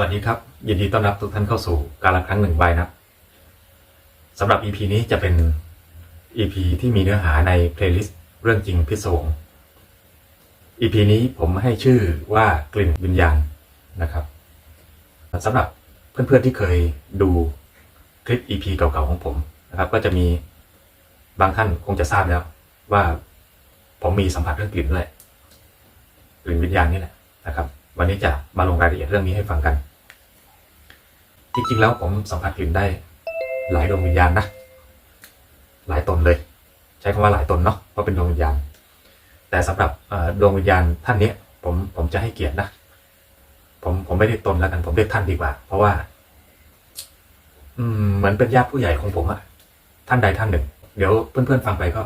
วัสดีครับ ยินดีต้อนรับทุกท่านเข้าสู่การละครั้งหนึ่งใบนะสำหรับ EP นี้จะเป็น EP ที่มีเนื้อหาในเพลย์ลิสต์เรื่องจริงพิศวง EP นี้ผมให้ชื่อว่ากลิ่นวิญญาณนะครับสำหรับเพื่อนๆที่เคยดูคลิป EP เก่าๆของผมนะครับ ก็จะมีบางท่านคงจะทราบแล้วว่าผมมีสัมผัสเรื่องกลิ่นด้วยกลิ่นวิญญาณนี่แหละนะครับวันนี้จะมาลงรายละเอียดเรื่องนี้ให้ฟังกัน จริงๆแล้วผมสัมผัสกลิ่นได้ หลายดวงวิญญาณนะ หลายตนเลย ใช้คำว่าหลายตนเนาะเพราะเป็นดวงวิญญาณ แต่สำหรับดวงวิญญาณท่านเนี้ยผมผมจะให้เกียรตินะผมผมไม่เรียกตนแล้วกันผมเรียกท่านดีกว่า เพราะว่า อืมเหมือนเป็นญาติผู้ใหญ่ของผมอะท่านใดท่านหนึ่ง เดี๋ยวเพื่อนๆฟังไปก็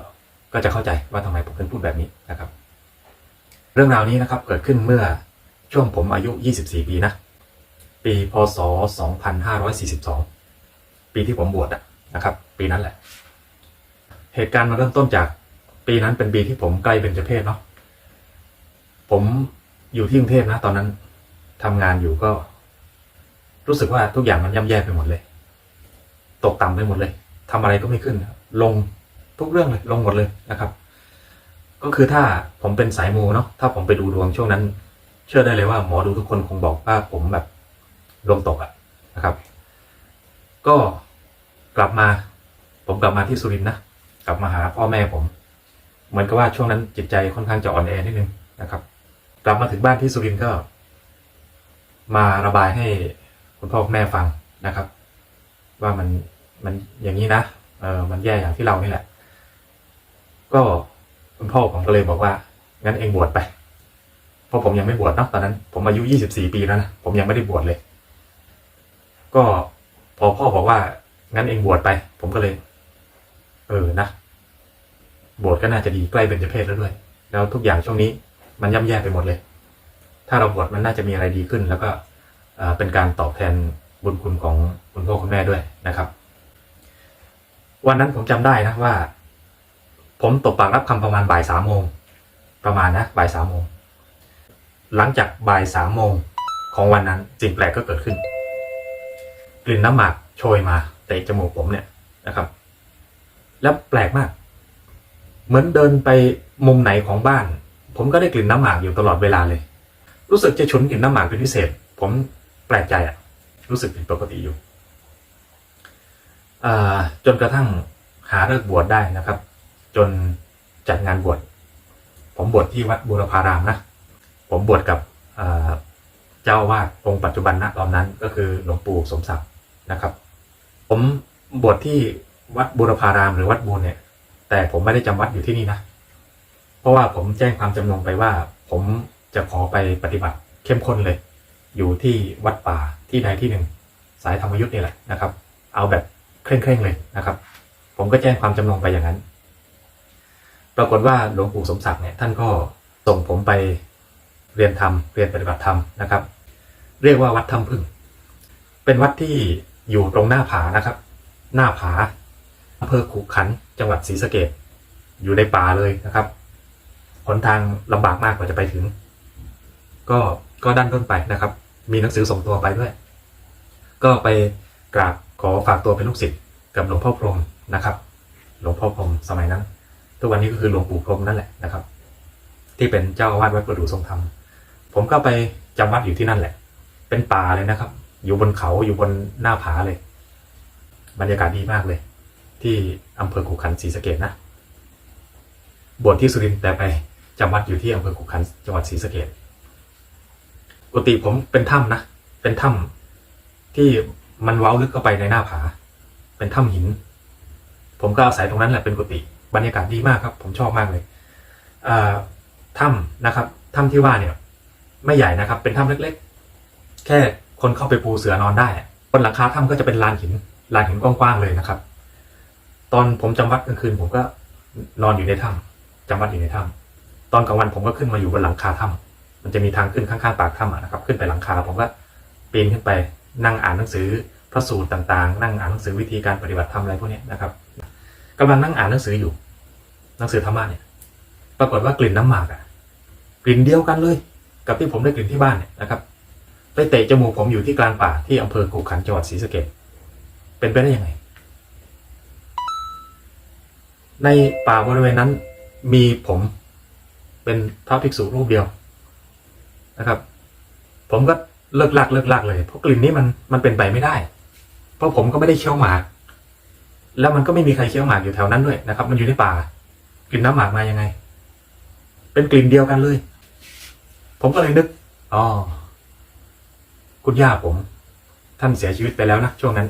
ก็จะเข้าใจว่าทำไมผมถึงพูดแบบนี้นะครับ เรื่องราวนี้นะครับ เกิดขึ้นเมื่อช่วงผมอายุ 24 ปีนะ ปีพศ 2542 ปีที่ผมบวชอะนะครับ ปีนั้นแหละ เหตุการณ์มาเริ่มต้นจากปีนั้นเป็นปีที่ผมใกล้เบญจเพศเนาะผมอยู่ที่กรุงเทพนะ ตอนนั้นทำงานอยู่ก็ รู้สึกว่าทุกอย่างมันย่ำแย่ไปหมดเลย ตกต่ำไปหมดเลยทำอะไรก็ไม่ขึ้น ลงทุกเรื่องเลย ลงหมดเลยนะครับ ก็คือถ้าผมเป็นสายมูเนาะถ้าผมไปดูดวงช่วงนั้น เชื่อได้เลยว่าหมอดูทุกคนคงบอกว่าผมแบบ ดวงตกอะนะครับ ก็กลับมา ผมกลับมาที่สุรินทร์นะกลับมาหาพ่อแม่ผม เหมือนกับว่าช่วงนั้นจิตใจค่อนข้างจะอ่อนแอนิดนึงนะครับ กลับมาถึงบ้านที่สุรินทร์ก็ มาระบายให้คุณพ่อคุณแม่ฟังนะครับ ว่ามันมันอย่างนี้นะเออมันแย่อย่างที่เรานี่แหละ ก็คุณพ่อผมก็เลยบอกว่างั้นเองบวชไป เพราะผมยังไม่บวชเนาะตอนนั้น ผมอายุยี่สิบสี่ปีแล้วนะผมยังไม่ได้บวชเลย ก็พอพ่อบอกว่า งั้นเองบวชไป ผมก็เลย เออนะบวชก็น่าจะดีใกล้เป็นจเพศแล้วด้วย แล้วทุกอย่างช่วงนี้มันย่ำแย่ไปหมดเลย ถ้าเราบวชมันน่าจะมีอะไรดีขึ้น แล้วก็เอ่อเป็นการตอบแทนบุญคุณของคุณพ่อคุณแม่ด้วยนะครับ วันนั้นผมจำได้นะว่า ผมตบปากรับคำประมาณบ่ายสามโมงประมาณนะบ่ายสามโมงหลังจากบ่ายสามโมงของวันนั้นสิ่งแปลกก็เกิดขึ้น กลิ่นน้ำหมากโชยมาเตะจมูกผมเนี่ยนะครับ แล้วแปลกมาก เหมือนเดินไปมุมไหนของบ้าน ผมก็ได้กลิ่นน้ำหมากอยู่ตลอดเวลาเลย รู้สึกจะฉุนกลิ่นน้ำหมากเป็นพิเศษ ผมแปลกใจอะรู้สึกผิดปกติอยู่จนกระทั่งหาเลิกบวชได้นะครับ จนจัดงานบวชผมบวชที่วัดบูรพารามนะ ผมบวชกับเจ้าอาวาดองค์ปัจจุบันณตอนนั้นก็คือหลวงปู่สมศักดิ์ นะครับ ผมบวชที่วัดบูรพารามหรือวัดบูรเนี่ย แต่ผมไม่ได้จำวัดอยู่ที่นี่นะ เพราะว่าผมแจ้งความจำนงไปว่า ผมจะขอไปปฏิบัติเข้มข้นเลย อยู่ที่วัดป่าที่ใดที่หนึ่ง สายธรรมยุทธ์นี่แหละนะครับ เอาแบบเคร่งๆเลยนะครับ ผมก็แจ้งความจำนงไปอย่างนั้น ปรากฏว่าหลวงปู่สมศักดิ์เนี่ยท่านก็ส่งผมไปเรียนธรรมเรียนปฏิบัติธรรมนะครับ เรียกว่าวัดถ้ำพึ่ง เป็นวัดที่ อยู่ตรงหน้าผานะครับ หน้าผาอำเภอขุขันจังหวัดศรีสะเกดอยู่ในป่าเลยนะครับหนทางลำบากมากกว่าจะไปถึง ก็ก็ดันด้นไปนะครับ มีหนังสือส่งตัวไปด้วย ก็ไปกราบขอฝากตัวเป็นลูกศิษย์กับหลวงพ่อพรหมนะครับ หลวงพ่อพรหมสมัยนั้นทุกวันนี้ก็คือหลวงปู่พรหมนั่นแหละนะครับ ที่เป็นเจ้าอาวาสวัดประดู่ทรงธรรมผมก็ไปจำวัดอยู่ที่นั่นแหละ เป็นป่าเลยนะครับ อยู่บนเขาอยู่บนหน้าผาเลย บรรยากาศดีมากเลย ที่อำเภอขุขันศรีสะเกดนะบวชที่สุรินทร์แต่ไปจำวัดอยู่ที่อำเภอขุขันจังหวัดศรีสะเกดกุฏิผมเป็นถ้ำนะเป็นถ้ำที่มันเว้าลึกเข้าไปในหน้าผา เป็นถ้ำหิน ผมก็อาศัยตรงนั้นแหละเป็นกุฏิบรรยากาศดีมากครับ ผมชอบมากเลยถ้ำนะครับถ้ำที่ว่าเนี่ย ไม่ใหญ่นะครับ เป็นถ้ำเล็ก ๆ แค่ คนเข้าไปปูเสือนอนได้บนหลังคาถ้ำก็จะเป็นลานหินลานหินกว้างๆเลยนะครับ ตอนผมจำวัดกลางคืนผมก็นอนอยู่ในถ้ำจำวัดอยู่ในถ้ำตอนกลางวันผมก็ขึ้นมาอยู่บนหลังคาถ้ำมันจะมีทางขึ้นข้างๆปากถ้ำนะครับ ขึ้นไปหลังคาผมก็ปีนขึ้นไปนั่งอ่านหนังสือพระสูตรต่างๆ นั่งอ่านหนังสือวิธีการปฏิบัติธรรมอะไรพวกนี้นะครับกำลังนั่งอ่านหนังสืออยู่ หนังสือธรรมะเนี่ย ปรากฏว่ากลิ่นน้ำหมากอะกลิ่นเดียวกันเลย กับที่ผมได้กลิ่นที่บ้านเนี่ยนะครับ ไปเตะจมูกผมอยู่ที่กลางป่าที่อำเภอกูขันจังหวัดศรีสะเกษเป็นไปได้ยังไง ในป่าบริเวณนั้นมีผมเป็นพระภิกษุรูปเดียวนะครับ ผมก็เลิกลักเลิกลักเลย เพราะกลิ่นนี้มันมันเป็นไปไม่ได้ เพราะผมก็ไม่ได้เคี้ยวหมาก แล้วมันก็ไม่มีใครเคี้ยวหมากอยู่แถวนั้นด้วยนะครับ มันอยู่ในป่ากลิ่นน้ำหมากมายังไง เป็นกลิ่นเดียวกันเลย ผมก็เลยนึกอ๋อ คุณย่าผม ท่านเสียชีวิตไปแล้วนะช่วงนั้น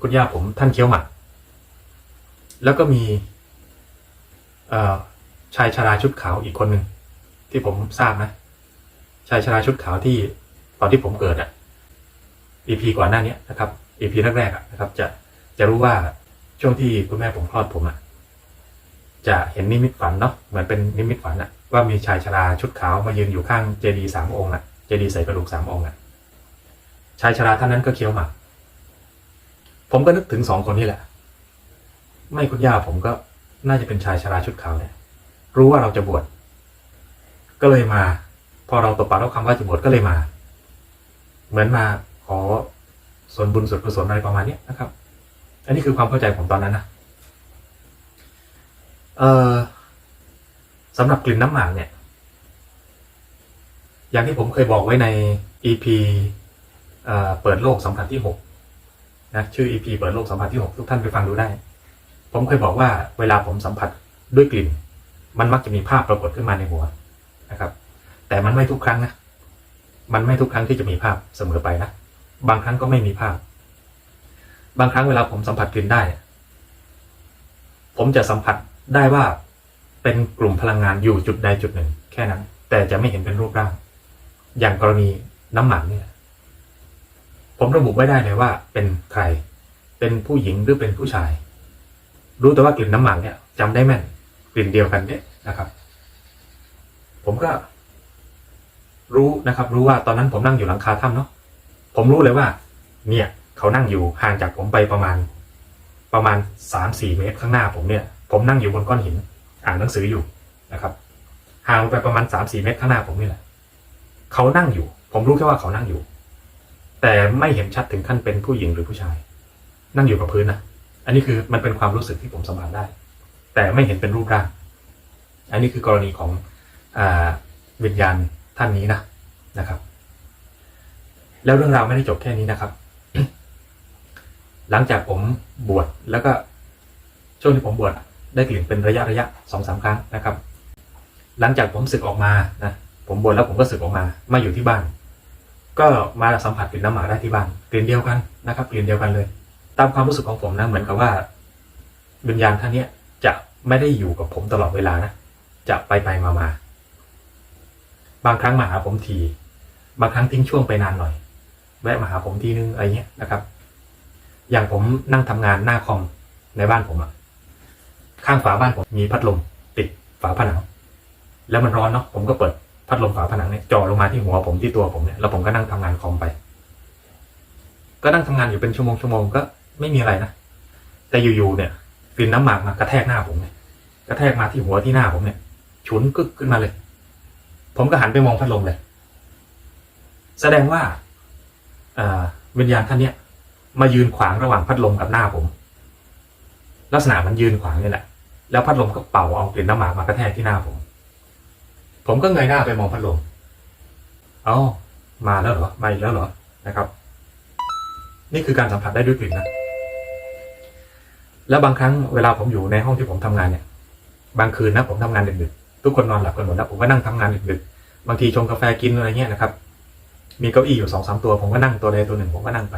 คุณย่าผมท่านเคี้ยวหมากแล้วก็มีชายชราชุดขาวอีกคนหนึ่งที่ผมทราบนะ ชายชราชุดขาวที่ตอนที่ผมเกิดอะ EP ก่อนหน้านี้นะครับ EP แรกๆนะครับ จะจะรู้ว่าช่วงที่คุณแม่ผมคลอดผมอะจะเห็นนิมิตฝันเนาะเหมือนเป็นนิมิตฝันอะว่ามีชายชราชุดขาวมายืนอยู่ข้างเจดีย์สามองค์อะเจดีย์ใส่กระดูกสามองค์อะ ชายชราท่านนั้นก็เคี้ยวหมาก ผมก็นึกถึงสองคนนี้แหละ ไม่คุณย่าผมก็น่าจะเป็นชายชราชุดขาวเนี่ย รู้ว่าเราจะบวช ก็เลยมา พอเราตบปากรับคำว่าจะบวชก็เลยมา เหมือนมาขอส่วนบุญส่วนกุศลอะไรประมาณเนี้ยนะครับ อันนี้คือความเข้าใจผมตอนนั้นนะเออสำหรับกลิ่นน้ำหมากเนี่ย อย่างที่ผมเคยบอกไว้ใน EP เอ่อเปิดโลกสัมผัสที่หกนะชื่อ EP เปิดโลกสัมผัสที่หกทุกท่านไปฟังดูได้ ผมเคยบอกว่าเวลาผมสัมผัสด้วยกลิ่น มันมักจะมีภาพปรากฏขึ้นมาในหัวนะครับ แต่มันไม่ทุกครั้งนะมันไม่ทุกครั้งที่จะมีภาพเสมอไปนะบางครั้งก็ไม่มีภาพ บางครั้งเวลาผมสัมผัสกลิ่นได้ ผมจะสัมผัสได้ว่าเป็นกลุ่มพลังงานอยู่จุดใดจุดหนึ่ง แค่นั้น แต่จะไม่เห็นเป็นรูปร่าง อย่างกรณีน้ำหมันเนี่ย ผมระบุไม่ได้เลยว่าเป็นใคร เป็นผู้หญิงหรือเป็นผู้ชาย รู้แต่ว่ากลิ่นน้ำหมันเนี่ยจำได้แม่น กลิ่นเดียวกันเนี่ยนะครับ ผมก็ รู้นะครับ รู้ว่าตอนนั้นผมนั่งอยู่หลังคาถ้ำเนาะผมรู้เลยว่า เนี่ย เขานั่งอยู่ห่างจากผมไปประมาณ ประมาณสามสี่เมตรข้างหน้าผมเนี่ย ผมนั่งอยู่บนก้อนหิน อ่านหนังสืออยู่นะครับห่างไปประมาณสามสี่เมตรข้างหน้าผมนี่แหละ เขานั่งอยู่ ผมรู้แค่ว่าเขานั่งอยู่ แต่ไม่เห็นชัดถึงขั้นเป็นผู้หญิงหรือผู้ชาย นั่งอยู่กับพื้นนะอันนี้คือมันเป็นความรู้สึกที่ผมสัมผัสได้ แต่ไม่เห็นเป็นรูปร่าง อันนี้คือกรณีของอวิญญาณท่านนี้นะนะครับ แล้วเรื่องราวไม่ได้จบแค่นี้นะครับ หลังจากผมบวชแล้วก็ช่วงที่ผมบวชได้กลิ่นเป็นระยะระยะสองสามครั้งนะครับ หลังจากผมศึกออกมานะผมบวชแล้วผมก็ศึกออกมามาอยู่ที่บ้าน ก็มาสัมผัสกลิ่นน้ำหมาได้ที่บ้านกลิ่นเดียวกันนะครับกลิ่นเดียวกันเลย ตามความรู้สึกของผมนะเหมือนกับว่าวิญญาณท่านเนี้ยจะไม่ได้อยู่กับผมตลอดเวลานะจะไปไปมามาบางครั้งมาหาผมทีบางครั้งทิ้งช่วงไปนานหน่อย แวะมาหาผมทีนึงอะไรเงี้ยนะครับ อย่างผมนั่งทำงานหน้าคอมในบ้านผมอะข้างฝาบ้านผมมีพัดลมติดฝาผนังแล้วมันร้อนเนาะผมก็เปิด พัดลมฝาผนังเนี่ยจ่อลงมาที่หัวผมที่ตัวผมเนี่ยแล้วผมก็นั่งทำงานคอมไป ก็นั่งทำงานอยู่เป็นชั่วโมงชั่วโมงก็ไม่มีอะไรนะแต่อยู่ๆเนี่ยกลิ่นน้ำหมากมากระแทกหน้าผมเนี่ยกระแทกมาที่หัวที่หน้าผมเนี่ยฉุนกึกขึ้นมาเลย ผมก็หันไปมองพัดลมเลย แสดงว่าวิญญาณท่านเนี้ยมายืนขวางระหว่างพัดลมกับหน้าผม ลักษณะมันยืนขวางนี่แหละ แล้วพัดลมก็เป่าเอากลิ่นน้ำหมากมากระแทกที่หน้าผม ผมก็เงยหน้าไปมองพัดลม เอ้า มาแล้วเหรอ มาอีกแล้วเหรอ นะครับ นี่คือการสัมผัสได้ด้วยกลิ่นนะ แล้วบางครั้งเวลาผมอยู่ในห้องที่ผมทำงานเนี่ย บางคืนนะผมทำงานดึกๆ ทุกคนนอนหลับกันหมดแล้วผมก็นั่งทำงานดึกๆ บางทีชงกาแฟกินอะไรเงี้ยนะครับ มีเก้าอี้อยู่สองสามตัว ผมก็นั่งตัวใดตัวหนึ่งผมก็นั่งไป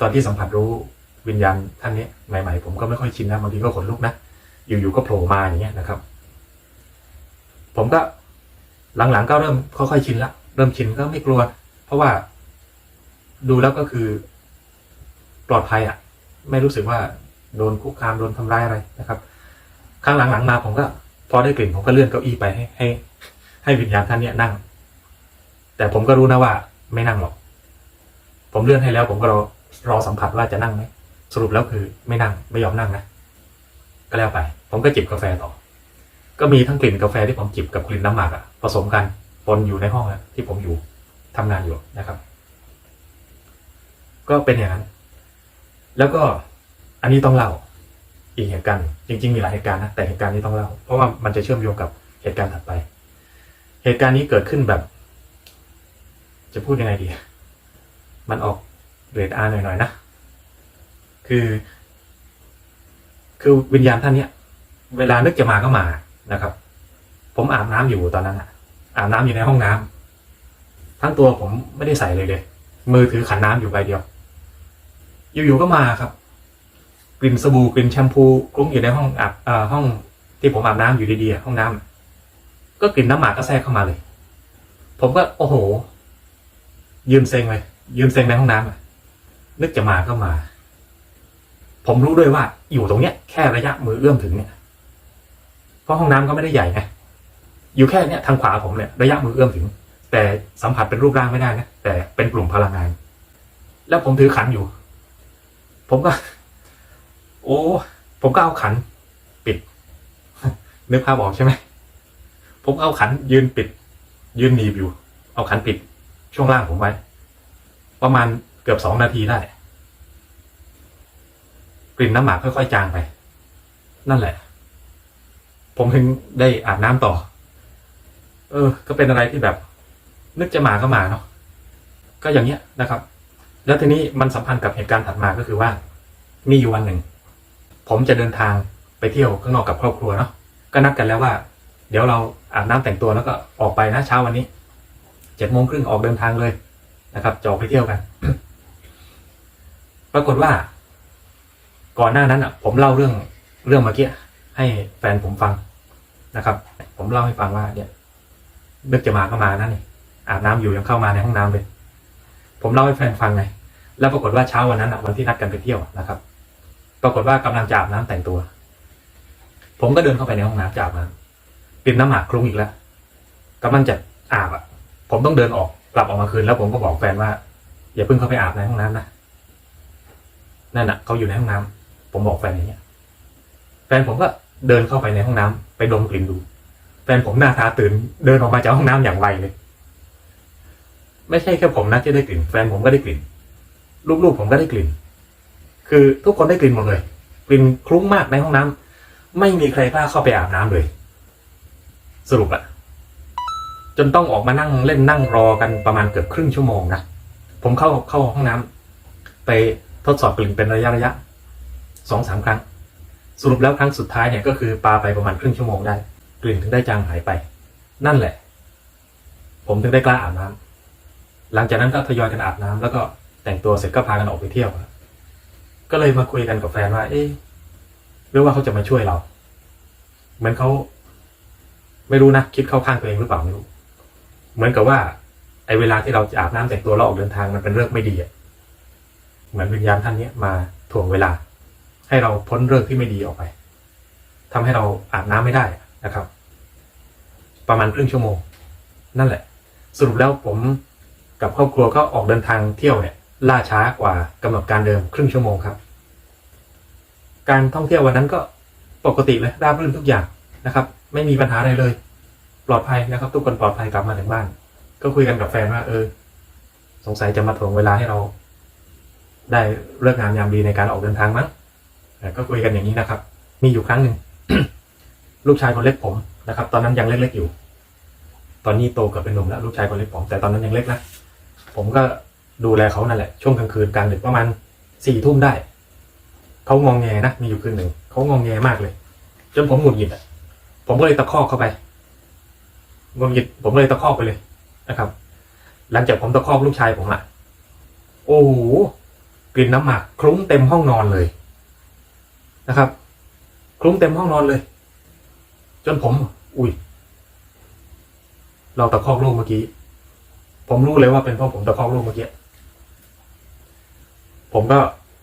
ตอนที่สัมผัสรู้วิญญาณท่านนี้ใหม่ๆผมก็ไม่ค่อยชินนะบางทีก็ขนลุกนะ อยู่ๆก็โผล่มาอย่างเงี้ยนะครับ ผมก็หลังๆก็เริ่มค่อยๆชินละเริ่มชินก็ไม่กลัว เพราะว่าดูแล้วก็คือปลอดภัยอะ ไม่รู้สึกว่าโดนคุกคามโดนทำร้ายอะไรนะครับ ข้างหลังๆมาผมก็พอได้กลิ่นผมก็เลื่อนเก้าอี้ไปให้ให้ ให้วิญญาณท่านเนี้ยนั่ง แต่ผมก็รู้นะว่า ไม่นั่งหรอก ผมเลื่อนให้แล้ว ผมก็รอรอสัมผัสว่าจะนั่งไหมสรุปแล้วคือ ไม่นั่งไม่ยอมนั่งนะก็แล้วไป ผมก็จิบกาแฟต่อ ก็มีทั้งกลิ่นกาแฟที่ผมจิบกับกลิ่นน้ำหมากอะผสมกันปนอยู่ในห้องอะที่ผมอยู่ทำงานอยู่นะครับ ก็เป็นอย่างนั้น แล้วก็อันนี้ต้องเล่าอีกเหตุการณ์จริง ๆ มีหลายเหตุการณ์นะแต่เหตุการณ์นี้ต้องเล่า เพราะว่ามันจะเชื่อมโยงกับเหตุการณ์ถัดไป เหตุการณ์นี้เกิดขึ้นแบบ จะพูดยังไงดี มันออกเรดอาร์หน่อยๆนะคือ คือวิญญาณท่านเนี้ย เวลานึกจะมาก็มา นะครับ ผมอาบน้ำอยู่ตอนนั้นอะอาบน้ำอยู่ในห้องน้ำทั้งตัวผมไม่ได้ใส่เลยเลย มือถือขันน้ำอยู่ใบเดียว อยู่ๆก็มาครับ กลิ่นสบู่กลิ่นแชมพูคลุ้งอยู่ในห้องอาบอ่อห้องที่ผมอาบน้ำอยู่ดีๆห้องน้ำอะก็กลิ่นน้ำหมากก็แทรกเข้ามาเลย ผมก็โอ้โห ยืนเซ็งเลยยืนเซ็งในห้องน้ำนึกจะมาก็มา ผมรู้ด้วยว่าอยู่ตรงเนี้ยแค่ระยะมือเอื้อมถึงเนี่ย ราะห้องน้ำก็ไม่ได้ใหญ่ไงอยู่แค่เนี้ยทางขวาผมเนี่ยระยะมือเอื้อมถึง แต่สัมผัสเป็นรูปร่างไม่ได้นะแต่เป็นกลุ่มพลังงาน แล้วผมถือขันอยู่ ผมก็ โอ้ ผมก็เอาขัน ปิดนึกภาพออกใช่ไหมผมเอาขันยืนปิด ยืนหนีบอยู่ เอาขันปิด ช่วงล่างผมไว้ ประมาณเกือบสองนาทีได้ กลิ่นน้ำหมากค่อยๆจางไป นั่นแหละ ผมถึงได้อาบน้ำต่อ เออ ก็เป็นอะไรที่แบบ นึกจะมาก็มาเนาะก็อย่างเงี้ยนะครับ แล้วทีนี้มันสัมพันธ์กับเหตุการณ์ถัดมาก็คือว่า มีอยู่วันหนึ่ง ผมจะเดินทางไปเที่ยวข้างนอกกับครอบครัวเนาะก็นัดกันแล้วว่า เดี๋ยวเราอาบน้ำแต่งตัวแล้วก็ออกไปนะเช้าวันนี้เจ็ดโมงครึ่งออกเดินทางเลยนะครับจะออกไปเที่ยวกัน ปรากฏว่า ก่อนหน้านั้นอะ ผมเล่าเรื่องเรื่องเมื่อกี้ ให้แฟนผมฟังนะครับ ผมเล่าให้ฟังว่าเนี่ยนึกจะมาก็มานะนี่อาบน้ำอยู่ยังเข้ามาในห้องน้ำเลย ผมเล่าให้แฟนฟังไง แล้วปรากฏว่าเช้าวันนั้นอะวันที่นัดกันไปเที่ยวนะครับ ปรากฏว่ากำลังจะอาบน้ำแต่งตัว ผมก็เดินเข้าไปในห้องน้ำจะอาบน้ำกลิ่นน้ำหมากคลุ้งอีกแล้วกำลังจะอาบอะ ผมต้องเดินออกกลับออกมาคืนแล้วผมก็บอกแฟนว่า อย่าเพิ่งเข้าไปอาบในห้องน้ำนะนั่นน่ะเขาอยู่ในห้องน้ำผมบอกแฟนอย่างเงี้ย ฟนผมก็เดินเข้าไปในห้องน้ำไปดมกลิ่นดู แฟนผมหน้าตาตื่น เดินออกมาจากห้องน้ำอย่างไวเลย ไม่ใช่แค่ผมนะที่ได้กลิ่น แฟนผมก็ได้กลิ่น ลูกๆผมก็ได้กลิ่น คือทุกคนได้กลิ่นหมดเลย กลิ่นคลุ้งมากในห้องน้ำไม่มีใครกล้าเข้าไปอาบน้ำเลย สรุปอะจนต้องออกมานั่งเล่นนั่งรอกันประมาณเกือบครึ่งชั่วโมงนะ ผมเข้าเข้าห้องน้ำไปทดสอบกลิ่นเป็นระยะระยะสองสามครั้ง สรุปแล้วครั้งสุดท้ายเนี่ยก็คือปาไปประมาณครึ่งชั่วโมงได้ กลิ่นถึงได้จางหายไป นั่นแหละ ผมถึงได้กล้าอาบน้ำหลังจากนั้นก็ทยอยกันอาบน้ำแล้วก็แต่งตัวเสร็จก็พากันออกไปเที่ยวก็เลยมาคุยกันกับแฟนว่า เอ๊ะหรือว่าเขาจะมาช่วยเรา เหมือนเขาไม่รู้นะคิดเข้าข้างตัวเองหรือเปล่าไม่รู้เหมือนกับว่าไอ้เวลาที่เราจะอาบน้ำแต่งตัวแล้วออกเดินทางมันเป็นเรื่องไม่ดีอะเหมือนวิญญาณท่านเนี้ยมาถ่วงเวลา ให้เราพ้นเรื่องที่ไม่ดีออกไปทำให้เราอาบน้ำไม่ได้นะครับ ประมาณครึ่งชั่วโมง นั่นแหละ สรุปแล้วผมกับครอบครัวก็ออกเดินทางเที่ยวเนี่ยล่าช้ากว่ากำหนดการเดิมครึ่งชั่วโมงครับ การท่องเที่ยววันนั้นก็ปกติเลยราบรื่นทุกอย่างนะครับ ไม่มีปัญหาอะไรเลย ปลอดภัยนะครับ ทุกคนปลอดภัยกลับมาถึงบ้าน ก็คุยกันกับแฟนว่าเออ สงสัยจะมาถ่วงเวลาให้เรา ได้เลิกงานยามดีในการออกเดินทางมั้ง ก็คุยกันอย่างนี้นะครับ มีอยู่ครั้งหนึ่งลูกชายคนเล็กผมนะครับ ตอนนั้นยังเล็กๆอยู่ ตอนนี้โตเกือบเป็นหนุ่มแล้วลูกชายคนเล็กผม แต่ตอนนั้นยังเล็กนะผมก็ดูแลเขานั่นแหละช่วงกลางคืนกลางดึกประมาณสี่ทุ่มได้เขางองแงนะมีอยู่คืนหนึ่งเขางองแงมากเลย จนผมหงุดหงิดอะผมก็เลยตะคอกเข้าไปหงุดหงิดผมเลยตะคอกไปเลยนะครับ หลังจากผมตะคอกลูกชายผมอะโอ้โหกลิ่นน้ำหมักคลุ้งเต็มห้องนอนเลย นะครับ คลุ้งเต็มห้องนอนเลย จนผม อุ้ย เราตะคอกลูกเมื่อกี้ ผมรู้เลยว่าเป็นเพราะผมตะคอกลูกเมื่อกี้ ผมก็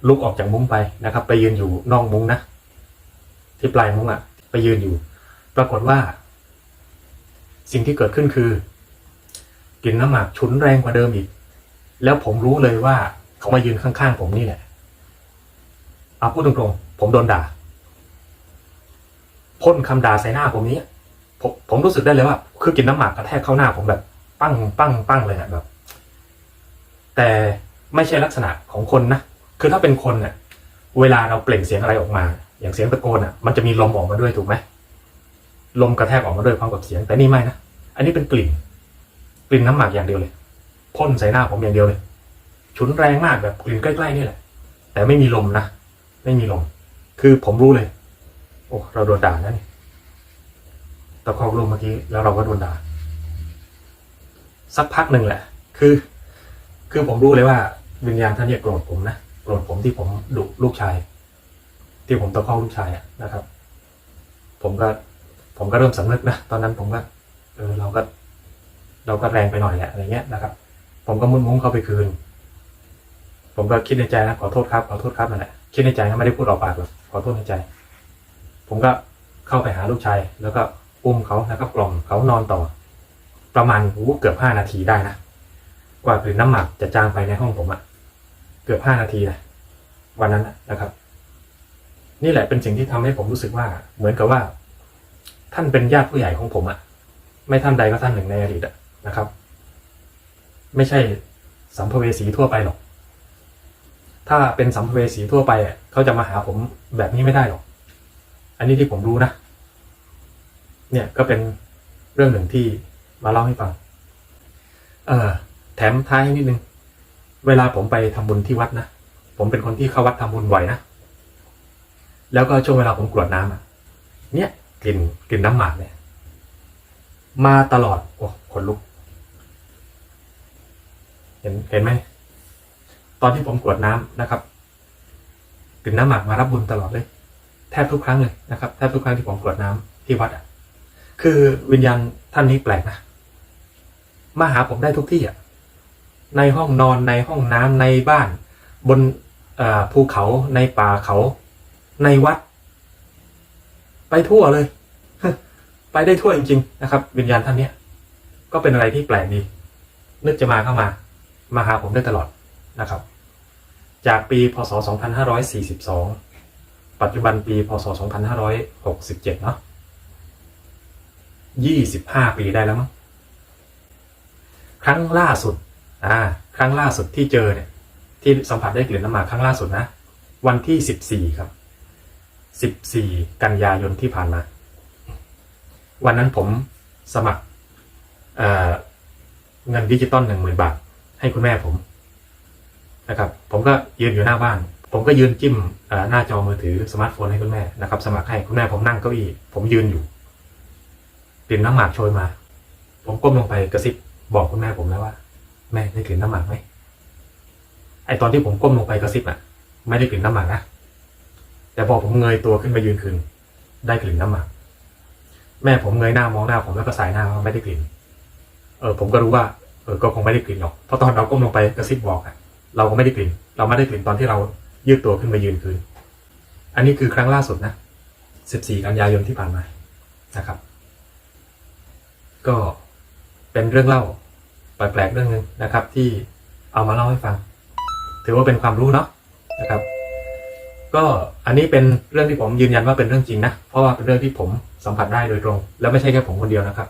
ลุกออกจากมุ้งไปนะครับ ไปยืนอยู่นอกมุ้งนะ ที่ปลายมุ้งอะ่ะ ไปยืนอยู่ ปรากฏว่า สิ่งที่เกิดขึ้นคือกลิ่นน้ำหมากฉุนแรงกว่าเดิมอีก แล้วผมรู้เลยว่าเขามายืนข้างๆผมนี่แหละเอาพูดตรงๆ ผมโดนด่าพ่นคำด่าใส่หน้าผมนี้ผมผมรู้สึกได้เลยว่า คือกลิ่นน้ำหมากกระแทกเข้าหน้าผมแบบ ปั้งปั้งปั้งเลยอะแบบ แต่ไม่ใช่ลักษณะของคนนะคือถ้าเป็นคนเนี่ยเวลาเราเปล่งเสียงอะไรออกมา อย่างเสียงตะโกนอะ มันจะมีลมออกมาด้วยถูกไหมลมกระแทกออกมาด้วยพร้อมกับเสียง แต่นี่ไม่นะอันนี้เป็นกลิ่น กลิ่นน้ำหมักอย่างเดียวเลยพ่นใส่หน้าผมอย่างเดียวเลย ฉุนแรงมากแบบกลิ่นใกล้ๆนี่แหละ แต่ไม่มีลมนะไม่มีลม คือผมรู้เลย โอ้เราโดนด่านะนี่ตะคอกลมเมื่อกี้แล้วเราก็โดนด่าสักพักหนึ่งแหละ คือ คือผมรู้เลยว่า วิญญาณท่านเนี่ยโกรธผมนะ โกรธผมที่ผมดุลูกชาย ที่ผมตะคอกลูกชายนะครับ ผมก็ ผมก็เริ่มสำนึกนะ ตอนนั้นผมก็ เออเราก็ เราก็แรงไปหน่อยแหละอะไรเงี้ยนะครับ ผมก็มุนมุ้งเข้าไปคืน ผมก็คิดในใจนะขอโทษครับ ขอโทษครับนั่นแหละ คิดในใจนะไม่ได้พูดออกปากหรอกขอโทษในใจ ผมก็เข้าไปหาลูกชาย แล้วก็อุ้มเขาแล้วก็กล่อมเขานอนต่อ ประมาณเกือบห้านาทีได้นะกว่ากลิ่นน้ำหมักจะจางไปในห้องผมอะเกือบห้านาทีนะวันนั้นนะครับ นี่แหละเป็นสิ่งที่ทำให้ผมรู้สึกว่า เหมือนกับว่า ท่านเป็นญาติผู้ใหญ่ของผมอะไม่ท่านใดก็ท่านหนึ่งในอดีตอะนะครับ ไม่ใช่สัมภเวสีทั่วไปหรอก ถ้าเป็นสัมภเวสีทั่วไปอะเขาจะมาหาผมแบบนี้ไม่ได้หรอก อันนี้ที่ผมรู้นะ เนี่ยก็เป็นเรื่องหนึ่งที่มาเล่าให้ฟังเออแถมท้ายนิดนึง เวลาผมไปทำบุญที่วัดนะ ผมเป็นคนที่เข้าวัดทำบุญบ่อยนะ แล้วก็ช่วงเวลาผมกรวดน้ำอะเนี่ยกลิ่นกลิ่นน้ำหมากเนี่ย มาตลอด โอ้ขนลุก เห็นเห็นไหม ตอนที่ผมกวดน้ำนะครับกลิ่นน้ำหมากมารับบุญตลอดเลย แทบทุกครั้งเลยนะครับแทบทุกครั้งที่ผมกวดน้ำที่วัดอะคือวิญญาณท่านนี้แปลกนะมาหาผมได้ทุกที่อะในห้องนอนในห้องน้ำในบ้าน บนภูเขาในป่าเขา ในวัด ไปทั่วเลย ไปได้ทั่วจริง ๆ นะครับ วิญญาณท่านเนี้ยก็เป็นอะไรที่แปลกดีนึกจะมาเข้ามา มาหาผมได้ตลอดนะครับ จากปี พศ 2542 ปัจจุบันปี พศ 2567 เนาะ25 ปีได้แล้วมั้ง ครั้งล่าสุด อ่า ครั้งล่าสุดที่เจอเนี่ย ที่สัมผัสได้กลิ่นน้ำหมากครั้งล่าสุดนะ วันที่ 14 ครับ 14 กันยายนที่ผ่านมา วันนั้นผมสมัครเเงินดิจิตอลหนึ่งหมื่นบาท ให้คุณแม่ผม นะครับ ผมก็ยืนอยู่หน้าบ้าน ผมก็ยืนจิ้มหน้าจอมือถือสมาร์ทโฟนให้คุณแม่นะครับ สมัครให้คุณแม่ผมนั่งเก้าอี้ผมยืนอยู่กลิ่นน้ำหมากโชยมา ผมก้มลงไปกระซิบบอกคุณแม่ผมแล้วว่า แม่ได้กลิ่นน้ำหมากไหมไอตอนที่ผมก้มลงไปกระซิบอะ ไม่ได้กลิ่นน้ำหมากนะแต่พอผมเงยตัวขึ้นมายืนคืนได้กลิ่นน้ำหมากแม่ผมเงยหน้ามองหน้าผมแล้วก็สายหน้าว่าไม่ได้กลิ่น เออ ผมก็รู้ว่า เออ ก็คงไม่ได้กลิ่นหรอก เพราะตอนเราก้มลงไปกระซิบบอกอะ เราก็ไม่ได้กลิ่น เราไม่ได้กลิ่นตอนที่เรายืดตัวขึ้นมายืนคืน อันนี้คือครั้งล่าสุดนะ 14 กันยายนที่ผ่านมานะครับ ก็เป็นเรื่องเล่าแปลกๆเรื่องหนึ่งนะครับ ที่เอามาเล่าให้ฟัง ถือว่าเป็นความรู้เนาะนะครับ ก็อันนี้เป็นเรื่องที่ผมยืนยันว่าเป็นเรื่องจริงนะ เพราะว่าเป็นเรื่องที่ผมสัมผัสได้โดยตรง แล้วไม่ใช่แค่ผมคนเดียวนะครับ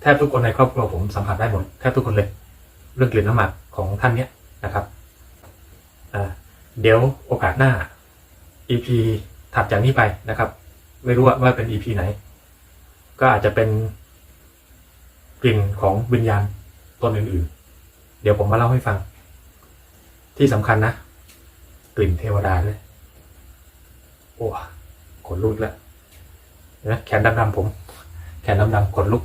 แทบทุกคนในครอบครัวผมสัมผัสได้หมด แทบทุกคนเลย เรื่องกลิ่นน้ำหมักของท่านเนี้ยนะครับ เดี๋ยวโอกาสหน้า EP ถัดจากนี้ไปนะครับ ไม่รู้ว่าเป็น EP ไหน ก็อาจจะเป็นกลิ่นของวิญญาณตนอื่นๆ เดี๋ยวผมมาเล่าให้ฟัง ที่สำคัญนะ กลิ่นเทวดาด้วยโอ้ขนลุกแล้วนไหมแขนดำๆผม แขนดำๆขนลุก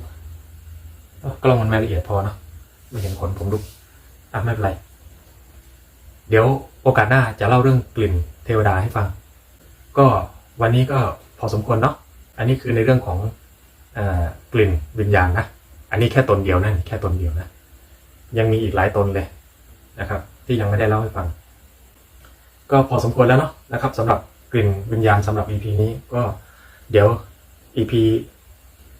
กล้องมันไม่ละเอียดพอเนาะไม่เห็นขนผมลุกอะไม่เป็นไร เดี๋ยวโอกาสหน้าจะเล่าเรื่องกลิ่นเทวดาให้ฟัง ก็วันนี้ก็พอสมควรเนาะ อันนี้คือในเรื่องของเอ่อกลิ่นวิญญาณนะ อันนี้แค่ตนเดียวนะแค่ตนเดียวนะ ยังมีอีกหลายตนเลยนะครับ ที่ยังไม่ได้เล่าให้ฟัง ก็พอสมควรแล้วเนาะนะครับสำหรับกลิ่นวิญญาณสำหรับ EP นี้ก็เดี๋ยว EP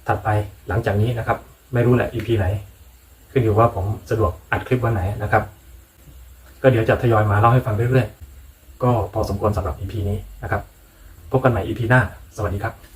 ถัดไปหลังจากนี้นะครับ ไม่รู้แหละ EP ไหน ขึ้นอยู่ว่าผมสะดวกอัดคลิปวันไหนนะครับ ก็เดี๋ยวจะทยอยมาเล่าให้ฟังเรื่อยๆ ก็พอสมควรสำหรับ EP นี้นะครับ พบกันใหม่ EP หน้า สวัสดีครับ